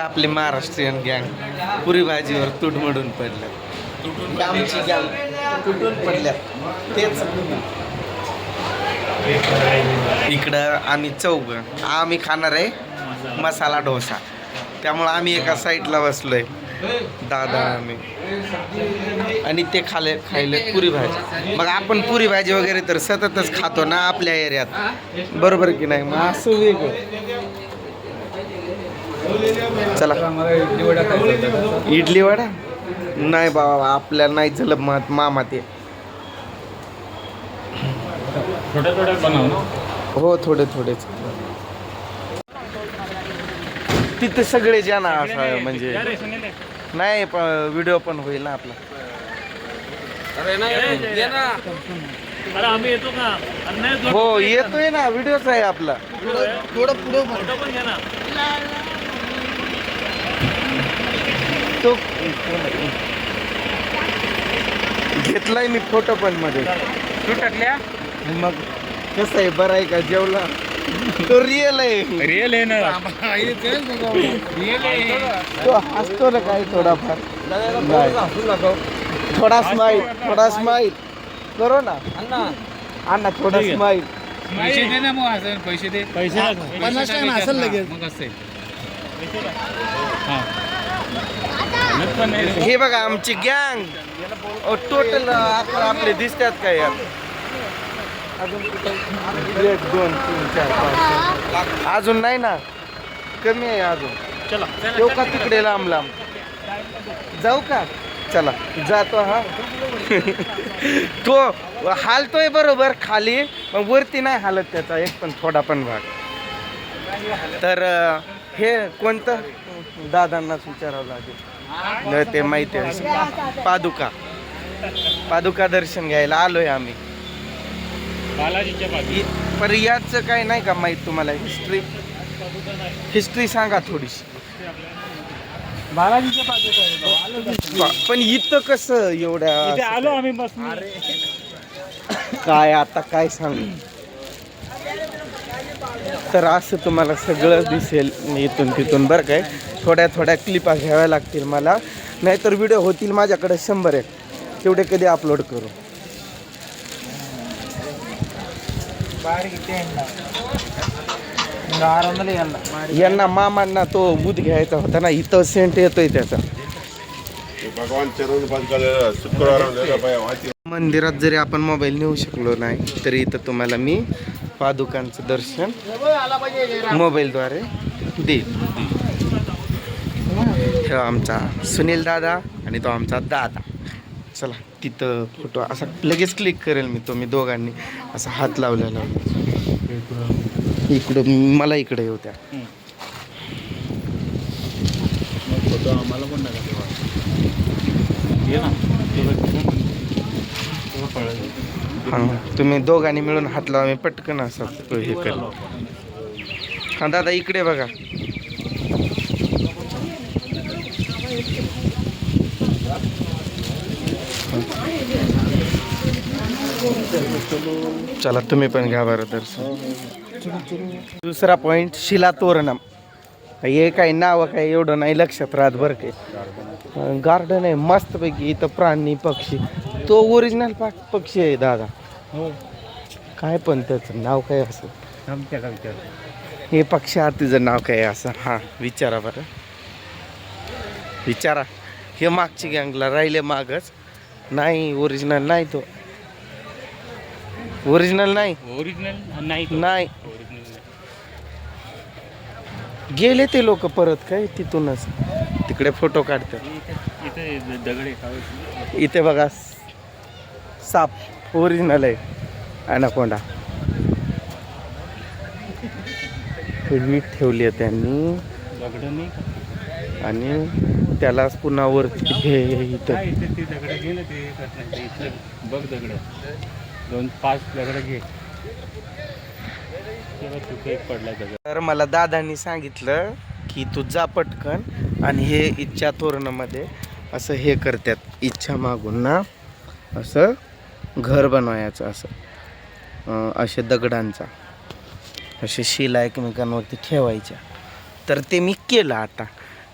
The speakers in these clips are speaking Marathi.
आपले महाराष्ट्रीयन गँग पुरी भाजीवर तुटमडून पडलं. आमची गँग तुटून पडल्यात. तेच. इकडं आम्ही चौघ. आम्ही खाणार आहे मसाला डोसा. त्यामुळं आम्ही एका साईडला बसलोय. दादा आम्ही. आणि ते खाले खायले पुरी भाजी. मग आपण पुरी भाजी वगैरे तर सततच खातो ना आपल्या एरियात. बरोबर की नाही? मग असं वेगळं. चला. इडली वडा नाही बाबा आपल्याला नाही झालं मत मामा ते. हो थोडे थोडेच. तिथे सगळे जण असं म्हणजे. नाही व्हिडिओ पण होईल ना आपला. येतो हो येतोय ना व्हिडिओच आहे आपला. थोडं पण. तो घेतलाय मी फोटो पण मध्ये. तू टाकल्या? मग कसं आहे बरं आहे का जेवला? तो रिअल आहे. रिअल आहे ना. रिअल आहे तो हसतो ना काही थोडाफार. थोडा स्माईल थोडा स्माईल करो ना. अण्णा. थोडा ठीक आहे. स्माईल पैसे दे ना मग असं पैसे दे. पैसे पन्नास टाइम असेल लगेच. मग असेल हा. हे बघा आमची गँग टोटल अकरा आपले दिसतात काय अजून? एक दोन तीन चार पाच. अजून नाही ना? कमी आहे अजून. चला. येऊ का तिकडे लांब लांब? जाऊ का? चला. जातो हा. तो हालतोय बरोबर खाली मग वरती नाही हालत त्याचा. एक पण थोडा पण भाग. तर हे कोणतं? दादांनाच विचारावं लागेल. नाही ते माहिती आहे. पादुका. पादुका दर्शन घ्यायला आलोय आम्ही. पर याचं काय नाही का माहीत तुम्हाला? हिस्ट्री. हिस्ट्री सांगा थोडीशी. बालाजीच्या पण इथं कसं इथे एवढ्या आलो आम्ही बस काय आता काय सांगू? तर असं तुम्हाला सगळं दिसेल इथून तिथून बरं काय. थोड्या थोड्या क्लिपा घ्याव्या लागतील मला. नाहीतर व्हिडिओ होतील माझ्याकडे शंभर एक तेवढे कधी अपलोड करू. यांना मामांना तो बुध घ्यायचा होता ना इथं सेंट येतोय त्याचा. भगवान चरण शुक्रवार मंदिरात जरी आपण मोबाईल नेऊ शकलो नाही तरी इथं तुम्हाला मी पादुकांचं दर्शन मोबाईलद्वारे देईल. हा आमचा सुनील दादा आणि तो आमचा दादा. चला तिथं फोटो असा लगेच क्लिक करेल मी तुम्ही दोघांनी. असा हात लावलेला. इकडं मला इकडे येऊ त्या फोटो आम्हाला पण हां तुम्ही दोघांनी मिळून हात लावा मी पटकन असा तो हे कर हां दादा इकडे बघा. चला तुम्ही पण घ्या बरं दर्शन. दुसरा पॉईंट शिला तोरणम हे काही नाव काय एवढं नाही लक्षात राहत बरं काही गार्डन आहे मस्तपैकी इथं प्राणी पक्षी. तो ओरिजिनल पक्षी आहे दादा. हो. काय पण त्याचं नाव काय असं? आमच्या का विचार हे पक्षी तुझं नाव काय असं? हां विचारा बरं. विचारा. हे मागची गँगला राहिले मागच. नाही ओरिजिनल नाही तो. ओरिजिनल नाही? ओरिजिनल नाही नाही. गेले ते लोक परत काय तिथूनच? तिकडे फोटो काढतात. इथे बघा. साप ओरिजिनल आहे अनाकोंडा. वीट ठेवली आहे त्यांनी? आणि त्यालाच पुन्हा वरती ते इथलं. बघ दगड. दोन पाच दगड घे. तर मला दादांनी सांगितलं की तू जा पटकन आणि हे इच्छा तोरणमध्ये असं हे करतात इच्छा मागून ना. असं घर बनवायचं असं. असे दगडांचा. असे शिला एकमेकांवरती ठेवायच्या. तर ते मी केलं आता.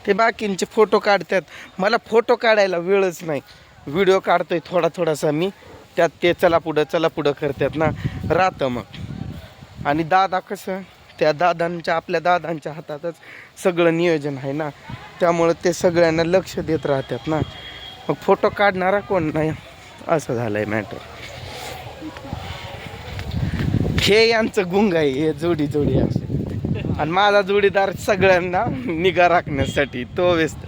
ते बाकींचे फोटो काढतात. मला फोटो काढायला वेळच नाही. व्हिडिओ काढतोय थोडा थोडासा मी. त्यात ते चला पुढं चला पुढं करतात ना. राहतं मग. आणि दादा कसं त्या दादांच्या आपल्या दादांच्या हातातच सगळं नियोजन आहे ना. त्यामुळं ते सगळ्यांना लक्ष देत राहतात ना. मग फोटो काढणारा कोण नाही? असं झालं आहे मॅटर. हे यांचं गुंग आहे हे जोडी जोडी असे आणि माझा जोडीदार सगळ्यांना निगा राखण्यासाठी तो व्यस्त.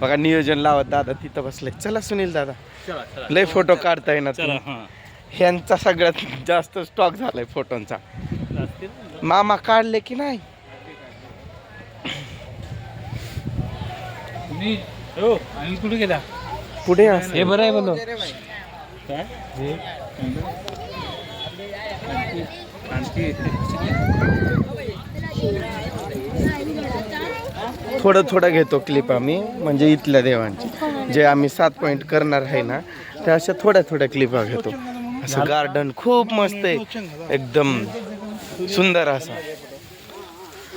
बघा नियोजन लावत दादा तिथं बसले. चला सुनील दादा. चला चला. लय फोटो काढता येणार चला हां. ह्यांचा सगळ्यात जास्त स्टॉक झालाय फोटोंचा मामा काढले की नाही? मी हो कुठे गेला? पुढे. हे बरं आहे बोलो काय? हे? आणखी थोडं थोडं घेतो क्लिप आम्ही म्हणजे इथल्या देवांची. जे आम्ही सात पॉईंट करणार आहे ना त्या अशा थोड्या थोड्या क्लिपा घेतो. असं गार्डन खूप मस्त आहे. एकदम सुंदर असा.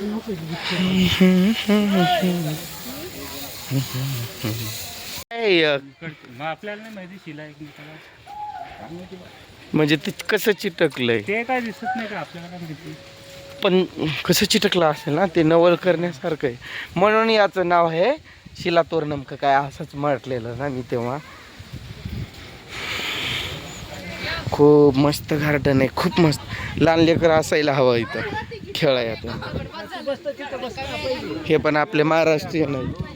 आपल्याला म्हणजे ते कसं चिटकलंय? ते काय दिसत नाही का आपल्याला काय माहिती पण कसं चिटकलं असेल ना ते नवल करण्यासारखं आहे. म्हणून याचं नाव आहे शिलातोर नेमकं काय असंच म्हटलेलं ना मी तेव्हा. खूप मस्त गार्डन आहे खूप मस्त. लहान लेकर असायला हवं इथं खेळायला. हे पण आपले महाराष्ट्रीयन आहे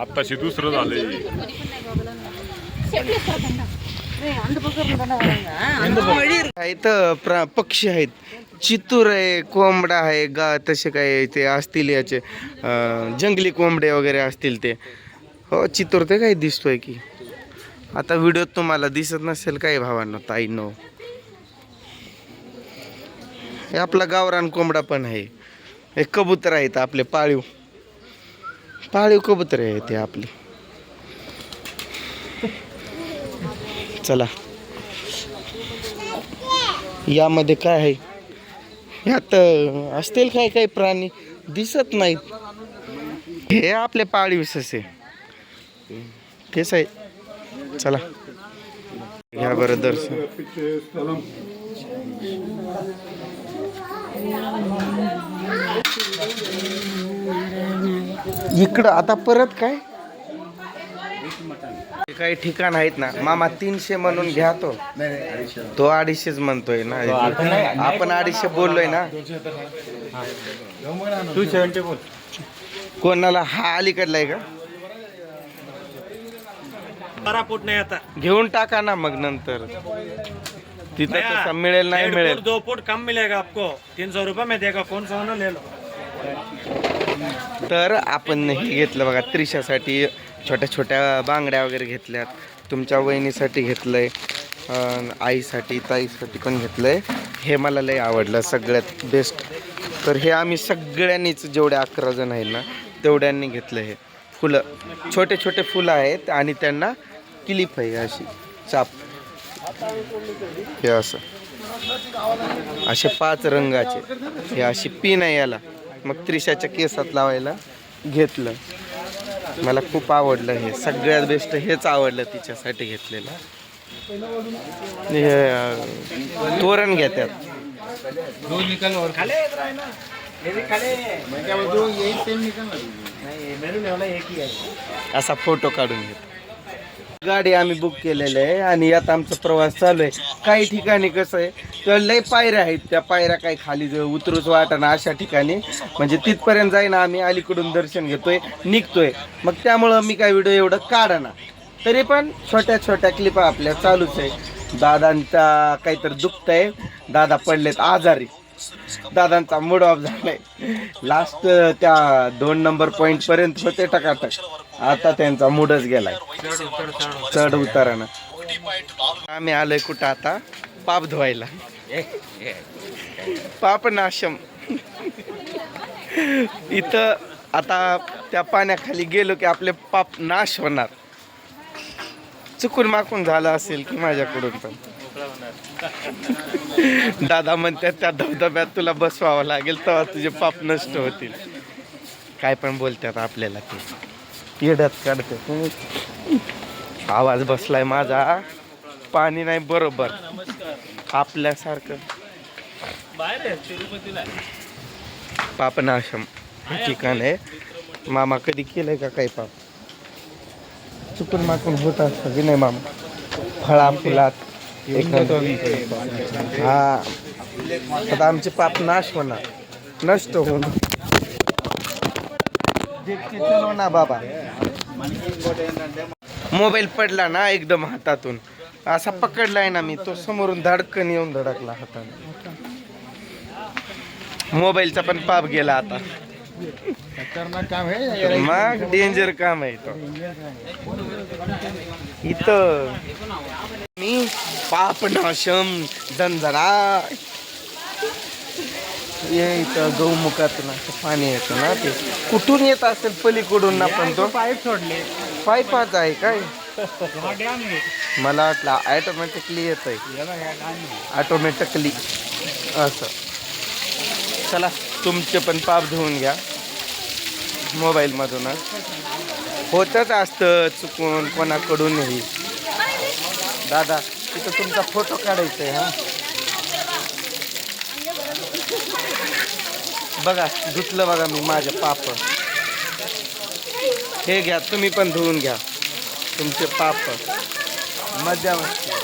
आत्ताशी दुसरं झालंय. इथं प्रा पक्षी आहेत. चितूर आहे कोंबडा आहे गा तसे काय ते असतील याचे. जंगली कोंबडे वगैरे असतील ते. हो चितूर ते काही दिसतोय की. आता व्हिडिओत तुम्हाला दिसत नसेल काही भावांनो ताईंनो. हे आपला गावरान कोंबडा पण आहे. हे कबूतर आहेत आपले पाळीव. पाळीव कबूतर आहे ते आपले. चला. यामध्ये काय आहे? यात असतील काय काही प्राणी? दिसत नाहीत. हे आपले पाळीव ससे. तेच आहे चला. या बरं दर्शन. इकडं आता परत काय? काही ठिकाण आहेत ना मामा तीनशे म्हणून घ्या तो. तो अडीचशेच म्हणतोय ना. आपण अडीचशे बोललोय ना. टू सेवन्टी बोल. कोणाला हा अलीकडला आहे का? फुट नहीं आता. घेऊन टाका ना मग नंतर. तिथं तसं मिळेल नाही मिळेल. दो फुट कम मिलेगा आपको. तीन सौ रुपये में देगा कौन सा होना ले लो? तर आपण हे घेतलं बघा त्रिशासाठी. छोट्या छोट्या बांगड्या वगैरे घेतल्यात. तुमच्या वहिनीसाठी घेतलं आहे आईसाठी ताईसाठी पण घेतलं आहे हे मला लई आवडलं सगळ्यात बेस्ट तर हे आम्ही सगळ्यांनीच जेवढे अकरा जण आहेत ना तेवढ्यांनी घेतलं हे. फुलं छोटे छोटे फुलं आहेत आणि त्यांना क्लिप आहे अशी चाप. हे असं. असे पाच रंगाचे. हे अशी पिन आहे याला. मग त्रिशाच्या केसात लावायला घेतलं. मला खूप आवडलं हे. सगळ्यात बेस्ट हेच आवडलं तिच्यासाठी घेतलेलं. हे तोरण घेतात. दो निकल और असा फोटो काढून घेतो. गाडी आम्ही बुक केलेली आहे आणि यात आमचा प्रवास चालू आहे. काही ठिकाणी कसं आहे तर लय पायऱ्या आहेत. त्या पायऱ्या काही खाली उतरूच वाटाना अशा ठिकाणी. म्हणजे तिथपर्यंत जाईना आम्ही अलीकडून दर्शन घेतोय निघतोय. मग त्यामुळं मी काय व्हिडिओ एवढं काढाना तरी पण छोट्या छोट्या क्लिपा आपल्या चालूच आहे. दादांचा काहीतरी दुखत आहे दादा पडलेत आजारी. दादांचा मूड ऑफ झालाय. लास्ट त्या दोन नंबर पॉइंट पर्यंत होते टकाटक. आता त्यांचा मूडच गेलाय. चढ उतारानं. आम्ही आलोय कुठं आता? पाप धुवायला. पाप नाशम. इथं आता त्या पाण्याखाली गेलो की आपले पाप नाश होणार. चुकून माकून झालं असेल की माझ्याकडून पण. दादा म्हणतात त्या धबधब्यात तुला बसवावं लागेल तेव्हा तुझे पाप नष्ट होतील. काय पण बोलतात आपल्याला ते. येड्यात काढते. आवाज बसलाय माझा. पाणी नाही बरोबर. आपल्यासारखं. पापनाशम हे ठिकाण आहे. मामा कधी केलंय का काही पाप? चुकून माकून होत असतं की नाही मामा? फळा फुलात हा. आता आमचे पाप नाश होणार. नष्ट होणार. मोबाईल पडला ना एकदम हातातून. असा पकडलाय ना मी तो समोरून धडकन येऊन धडकला हाताने. मोबाईलचा पण पाप गेला आता. मग डेंजर काम आहे तो. इथं. मी पापनाशम झंझणा ये इथं गौमुखातून असं पाणी येतं ना ते. कुठून येत असेल पलीकडून ना पण तो? पाईप सोडले. पाईपाच आहे काय? हा मला वाटलं ॲटोमॅटिकली येत आहे. ऑटोमॅटिकली असं. चला तुमचे पण पाप धुवून घ्या. मोबाईलमधूनच होतच असतं चुकून कोणाकडूनही. दादा तिथं तुमचा फोटो काढायचा आहे हा? बघा धुतलं बघा मी माझं पाप. हे घ्या तुम्ही पण धुवून घ्या. तुमचे पाप. मजा मस्ती.